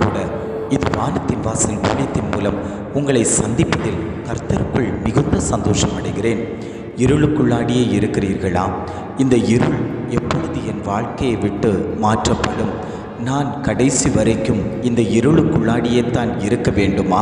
கூட இது வானத்தின் வாசல் ஊழியத்தின் மூலம் உங்களை சந்திப்பதில் கர்த்தருக்குள் மிகுந்த சந்தோஷம் அடைகிறேன். இருளுக்குள்ளாடியே இருக்கிறீர்களா? இந்த இருள் எப்பொழுது என் வாழ்க்கையை விட்டு மாற்றப்படும்? நான் கடைசி வரைக்கும் இந்த இருளுக்குள்ளாடியே தான் இருக்க வேண்டுமா?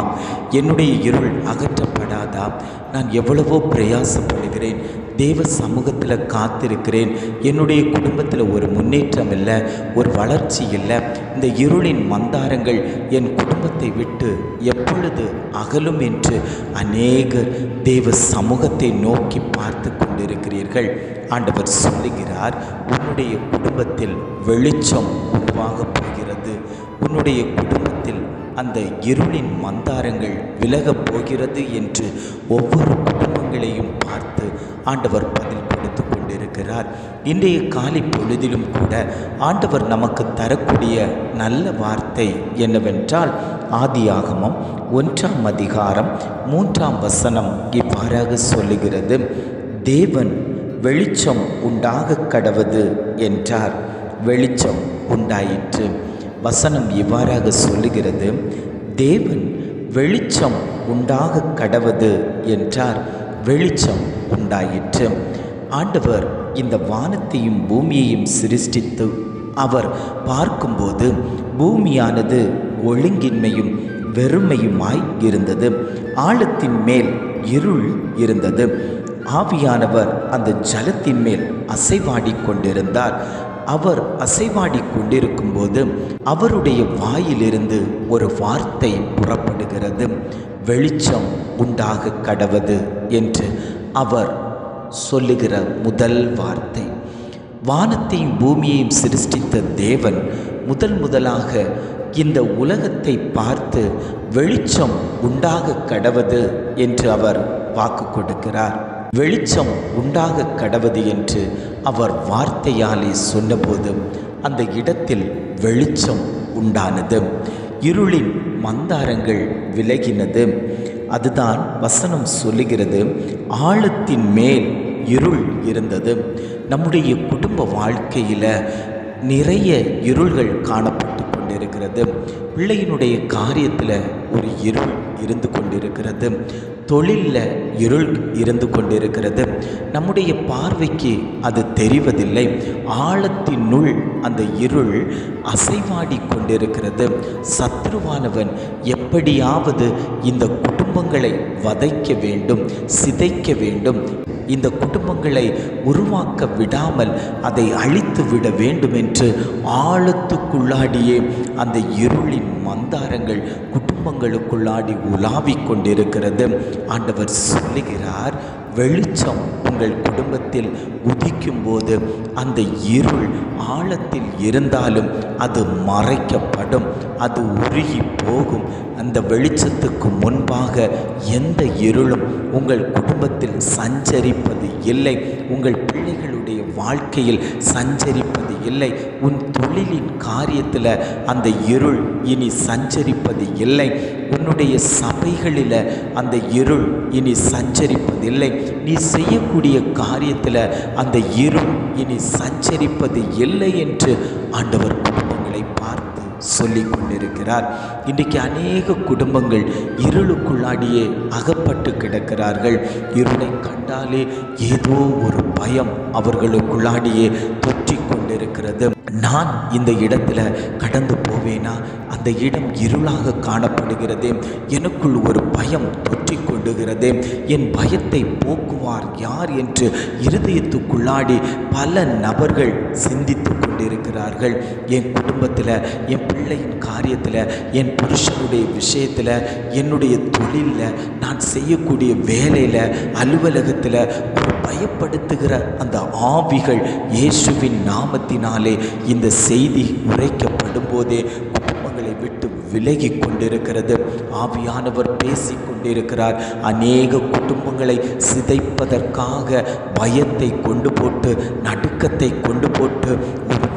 என்னுடைய இருள் அகற்றப்படாதா? நான் எவ்வளவோ பிரயாசப்படுகிறேன். தேவ சமூகத்தில் காத்திருக்கிறேன். என்னுடைய குடும்பத்தில் ஒரு முன்னேற்றம் இல்லை ஒரு வளர்ச்சி இல்லை. இந்த இருளின் மந்தாரங்கள் என் குடும்பத்தை விட்டு எப்பொழுது அகலும் என்று அநேகர் தேவ சமூகத்தை நோக்கி பார்த்து கொண்டிருக்கிறீர்கள். ஆண்டவர் சொல்லுகிறார் உன்னுடைய குடும்பத்தில் வெளிச்சம் உருவாகப் போகிறது. உன்னுடைய குடும்பத்தில் அந்த இருளின் மந்தாரங்கள் விலகப் போகிறது என்று ஒவ்வொரு காரியங்களையும் பார்த்து ஆண்டவர் பதில் கொடுத்து கொண்டிருக்கிறார். இன்றைய காலை பொழுதிலும் கூட ஆண்டவர் நமக்கு தரக்கூடிய நல்ல வார்த்தை என்னவென்றால் ஆதியாகமம் ஒன்றாம் அதிகாரம் மூன்றாம் வசனம் இவ்வாறாக சொல்லுகிறது. தேவன் வெளிச்சம் உண்டாக கடவது என்றார். வெளிச்சம் உண்டாயிற்று. வசனம் இவ்வாறாக சொல்லுகிறது. தேவன் வெளிச்சம் உண்டாக கடவது என்றார். வெளிச்சம் உண்டாயிற்று. ஆண்டவர் இந்த வானத்தையும் பூமியையும் சிருஷ்டித்து அவர் பார்க்கும்போது பூமியானது ஒழுங்கின்மையும் வெறுமையுமாய் இருந்தது. ஆழத்தின் மேல் இருள் இருந்தது. ஆவியானவர் அந்த ஜலத்தின் மேல் அசைவாடி கொண்டிருந்தார். அவர் அசைவாடி கொண்டிருக்கும் போது அவருடைய வாயிலிருந்து ஒரு வார்த்தை புறப்படுகிறது. வெளிச்சம் உண்டாக கடவது என்று அவர் சொல்லுகிற முதல் வார்த்தை. வானத்தையும் பூமியையும் சிருஷ்டித்த தேவன் முதல் முதலாக இந்த உலகத்தை பார்த்து வெளிச்சம் உண்டாக கடவது என்று அவர் வாக்கு கொடுக்கிறார். வெளிச்சம் உண்டாக கடவது என்று அவர் வார்த்தையாலே சொன்னபோது அந்த இடத்தில் வெளிச்சம் உண்டானது. இருளின் மந்தாரங்கள் விலகினது. அதுதான் வசனம் சொல்லுகிறது. ஆழத்தின் மேல் இருள் இருந்தது. நம்முடைய குடும்ப வாழ்க்கையில் நிறைய இருள்கள் காணப்படும் கொண்டிருக்கிறது. பிள்ளையினுடைய காரியத்தில் ஒரு இருள் இருந்து கொண்டிருக்கிறது. தொழிலில் இருள் இருந்து கொண்டிருக்கிறது. நம்முடைய பார்வைக்கு அது தெரிவதில்லை. ஆழத்தினுள் அந்த இருள் அசைவாடி கொண்டிருக்கிறது. சத்ருவானவன் எப்படியாவது இந்த குடும்பங்களை வதைக்க வேண்டும் சிதைக்க வேண்டும். இந்த குடும்பங்களை உருவாக்க விடாமல் அதை அழித்து விட வேண்டும் என்று ஆழத்துக்குள்ளாடியே அந்த இருளின் மந்தாரங்கள் குடும்பங்களுக்குள்ளாடி உலாவிக் கொண்டிருக்கிறது. ஆண்டவர் சொல்லுகிறார் வெளிச்சம் உங்கள் குடும்பத்தில் உதிக்கும் போது அந்த இருள் ஆழத்தில் இருந்தாலும் அது மறைக்கப்படும் அது உருகி போகும் அந்த வெளிச்சத்துக்கு முன்பாக எந்த இருளும் உங்கள் குடும்பத்தில் சஞ்சரிப்பது இல்லை. உங்கள் பிள்ளைகள் உன்னுடைய வாழ்க்கையில் சஞ்சரிப்பது இல்லை. உன் தொழிலின் காரியத்தில் அந்த இருள் இனி சஞ்சரிப்பது இல்லை. உன்னுடைய சபைகளில் அந்த இருள் இனி சஞ்சரிப்பதில்லை நீ செய்யக்கூடிய காரியத்தில் அந்த இருள் இனி சஞ்சரிப்பது இல்லை என்று ஆண்டவர் சொல்லி கொண்டிருக்கிறார் இன்றைக்கு அநேக குடும்பங்கள் இருளுக்குள்ளாடியே அகப்பட்டு கிடக்கிறார்கள். இருளை கண்டாலே ஏதோ ஒரு பயம் அவர்களுக்குள்ளாடியே தொற்றி கொண்டிருக்கிறது நான் இந்த இடத்துல கடந்து போவேனா? அந்த இடம் இருளாக காணப்படுகிறதே. எனக்குள் ஒரு பயம் தொற்றி கொண்டுகிறதே என் பயத்தை போக்குவார் யார் என்று இருதயத்துக்குள்ளாடி பல நபர்கள் சிந்தித்து இருக்கிறார்கள். என் குடும்பத்தில் என் பிள்ளையின் காரியத்தில் என் புருஷனுடைய விஷயத்தில் என்னுடைய தொழிலில் நான் செய்யக்கூடிய வேலையில் அலுவலகத்தில் ஒரு பயப்படுத்துகிற அந்த ஆவிகள் இயேசுவின் நாமத்தினாலே இந்த செய்தி உரைக்கப்படும் போதே குடும்பங்களை விட்டு விலகி கொண்டிருக்கிறது. ஆவியானவர் பேசி கொண்டிருக்கிறார். அநேக குடும்பங்களை சிதைப்பதற்காக பயத்தை கொண்டு போட்டு நடுக்கத்தை கொண்டு போட்டு ஒரு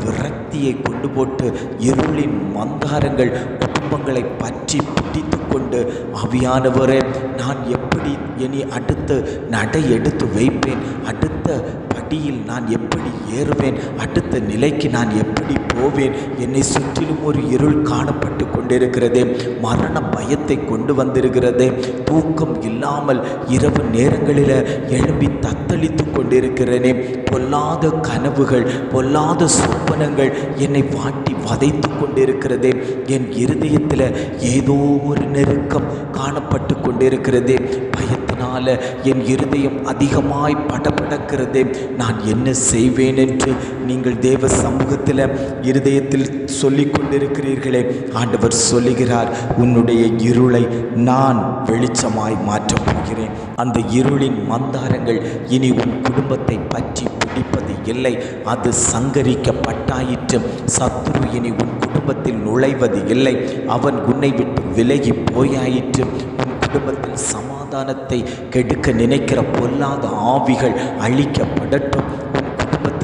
விரக்தியை கொண்டு போட்டு இருளின் மந்தாரங்கள் குடும்பங்களை பற்றி பிடித்து கொண்டு அவியானவரே நான் எப்படி இனி அடுத்து நடை எடுத்து வைப்பேன்? அடுத்த படியில் நான் எப்படி ஏறுவேன்? அடுத்த நிலைக்கு நான் எப்படி போவேன்? என்னை சுற்றிலும் ஒரு இருள் காணப்பட்டு கொண்டிருக்கிறதே. மரண பயத்தை கொண்டு வந்திருக்கிறதே. தூக்கம் இல்லாமல் இரவு நேரங்களில் எழும்பி தத்தளித்து கொண்டிருக்கிறேனே. பொல்லாத கனவுகள் பொல்லாத சொப்பனங்கள் என்னை வாட்டி வதைத்து கொண்டிருக்கிறதே. என் இருதயத்தில் ஏதோ ஒரு நெருக்கம் காணப்பட்டு கொண்டிருக்கிறதே. பயத்தினால என் இருதயம் அதிகமாய் படபடக்கிறதே. நான் என்ன செய்வேன் என்று நீங்கள் தேவ சமூகத்தில் இருதயத்தில் சொல்லிக் கொண்டிருக்கிறீர்களே. ஆண்டவர் சொல்லுகிறார் உன்னுடைய இருளை நான் வெளிச்சமாய் மாற்றப் போகிறேன். அந்த இருளின் மந்தாரங்கள் இனி உன் குடும்பத்தை பற்றி பிடிப்பது இல்லை. அது சங்கரிக்கப்பட்டாயிற்று. சத்ரு இனி உன் குடும்பத்தில் நுழைவது இல்லை. அவன் உன்னை விட்டு விலகி போயாயிற்று. உன் குடும்பத்தில் சமாதானத்தை கெடுக்க நினைக்கிற பொல்லாத ஆவிகள் அழிக்கப்படட்டும்.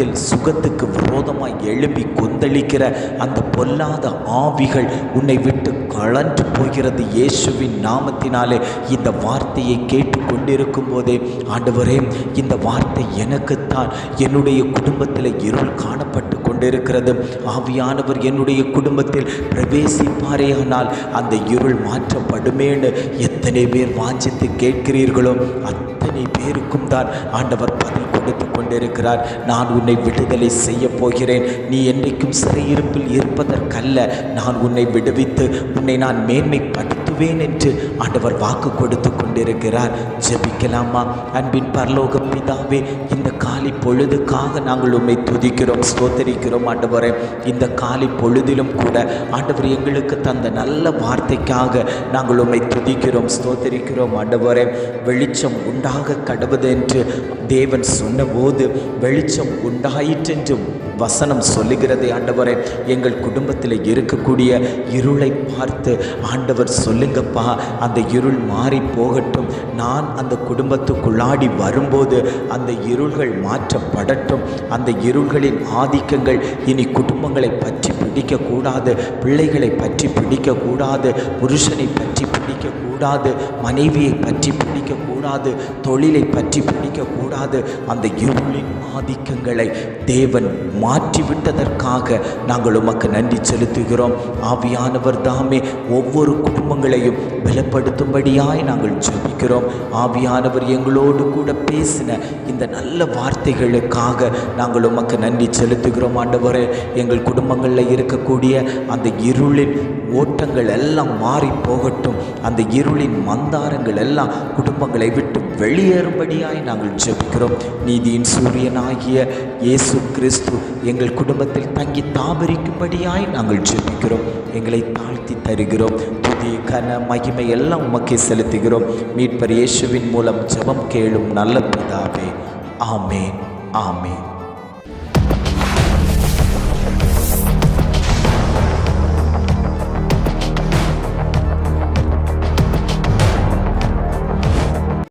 உன் சுகத்துக்கு விரோதமாய் எழும்பி கொந்தளிக்கிற அந்த பொல்லாத ஆவிகள் உன்னை விட்டு கழன்று போகிறது இயேசுவின் நாமத்தினாலே. இந்த வார்த்தையை கேட்டு கொண்டிருக்கும் போதே ஆண்டவரே இந்த வார்த்தை எனக்குத்தான் என்னுடைய குடும்பத்தில் இருள் காணப்பட்டு கொண்டிருக்கிறது. ஆவியானவர் என்னுடைய குடும்பத்தில் பிரவேசிப்பாரேயானால் அந்த இருள் மாற்றப்படுமேன்னு எத்தனை பேர் வாஞ்சித்து கேட்கிறீர்களோ அத்தனை பேருக்கும் தான் ஆண்டவர் பதில் கொடுத்து கொண்டிருக்கிறார் நான் உன்னை விடுதலை செய்ய போகிறேன். நீ என்றைக்கும் சிறையிருப்பில் இருப்பதற்கல்ல. நான் உன்னை விடுவித்து உன்னை நான் தருவேன் என்று ஆண்டவர் வாக்கு கொடுத்து கொண்டிருக்கிறார். ஜெபிக்கலாமா? அன்பின் பரலோக பிதாவே இந்த காலை பொழுதுக்காக நாங்கள் உண்மை துதிக்கிறோம் ஸ்தோத்தரிக்கிறோம் ஆண்டவரே. இந்த காலை பொழுதிலும் கூட ஆண்டவர் எங்களுக்கு தந்த நல்ல வார்த்தைக்காக நாங்கள் உம்மை துதிக்கிறோம் ஸ்தோத்தரிக்கிறோம் ஆண்டவரே. வெளிச்சம் உண்டாக கடவுது என்று தேவன் சொன்னபோது வெளிச்சம் உண்டாயிற்றென்றும் வசனம் சொல்லுகிறது ஆண்டவரே எங்கள் குடும்பத்தில் இருக்கக்கூடிய இருளை பார்த்து ஆண்டவர் சொல்லுங்கப்பா அந்த இருள் மாறி போகட்டும். நான் அந்த குடும்பத்துக்குள்ளாடி வரும்போது அந்த இருள்கள் மாற்றப்படட்டும். அந்த இருள்களின் ஆதிக்கங்கள் இனி குடும்பங்களை பற்றி பிடிக்கக்கூடாது பிள்ளைகளை பற்றி பிடிக்கக்கூடாது புருஷனை பற்றி பிடிக்கக்கூடாது மனைவியை பற்றி பிடிக்கக்கூடாது. தொழிலை பற்றி பிடிக்கக்கூடாது. அந்த இருளின் ஆதிக்கங்களை தேவன் மாற்றிவிட்டதற்காக நாங்கள் உமக்கு நன்றி செலுத்துகிறோம். ஆவியானவர் தாமே ஒவ்வொரு குடும்பங்களையும் பலப்படுத்தும்படியாய் நாங்கள் ஜெபிக்கிறோம். ஆவியானவர் எங்களோடு கூட பேசின இந்த நல்ல வார்த்தைகளுக்காக நாங்கள் உமக்கு நன்றி செலுத்துகிறோம் ஆண்டவரே. எங்கள் குடும்பங்களில் இருக்கக்கூடிய அந்த இருளின் ஓட்டங்கள் எல்லாம் மாறி போகட்டும். அந்த இருளின் மந்தாரங்கள் எல்லாம் குடும்பங்களை விட்டு வெளியேறும்படியாய் நாங்கள் ஜெபிக்கிறோம். நீதியின் சூரியனாகிய இயேசு கிறிஸ்து எங்கள் குடும்பத்தில் தங்கி தாபரிக்கும்படியாய் நாங்கள் ஜெபிக்கிறோம். எங்களை தாழ்த்தி தருகிறோம். புதிய கன மகிமை எல்லாம் உமக்கே செலுத்துகிறோம். மீட்பர் இயேசுவின் மூலம் ஜெபம் கேளும் நல்ல பிதாவே. ஆமேன் ஆமேன்.